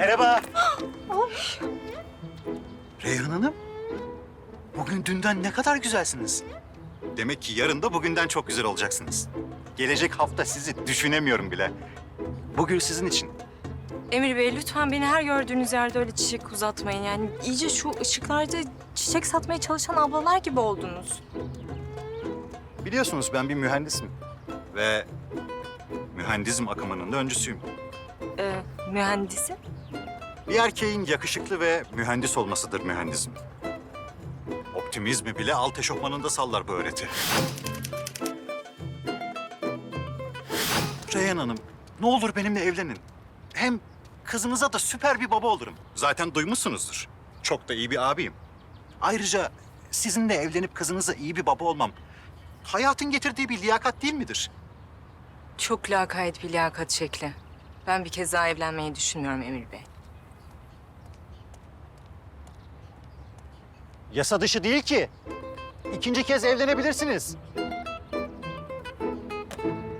Merhaba. Reyhan Hanım. Bugün dünden ne kadar güzelsiniz. Demek ki yarın da bugünden çok güzel olacaksınız. Gelecek hafta sizi düşünemiyorum bile. Bu gül sizin için. Emir Bey lütfen beni her gördüğünüz yerde öyle çiçek uzatmayın. Yani iyice şu ışıklarda çiçek satmaya çalışan ablalar gibi oldunuz. Biliyorsunuz ben bir mühendisim. Ve mühendizm akımının da öncüsüyüm. Ee, mühendisi. Bir erkeğin yakışıklı ve mühendis olmasıdır mühendizm. Optimizmi bile alt eşofmanında sallar bu öğreti. Reyhan Hanım, ne olur benimle evlenin. Hem kızınıza da süper bir baba olurum. Zaten duymuşsunuzdur. Çok da iyi bir abiyim. Ayrıca sizinle evlenip kızınıza iyi bir baba olmam... ...hayatın getirdiği bir liyakat değil midir? Çok lakayt bir liyakat şekli. Ben bir kez daha evlenmeyi düşünmüyorum Emir Bey. Yasa dışı değil ki. İkinci kez evlenebilirsiniz.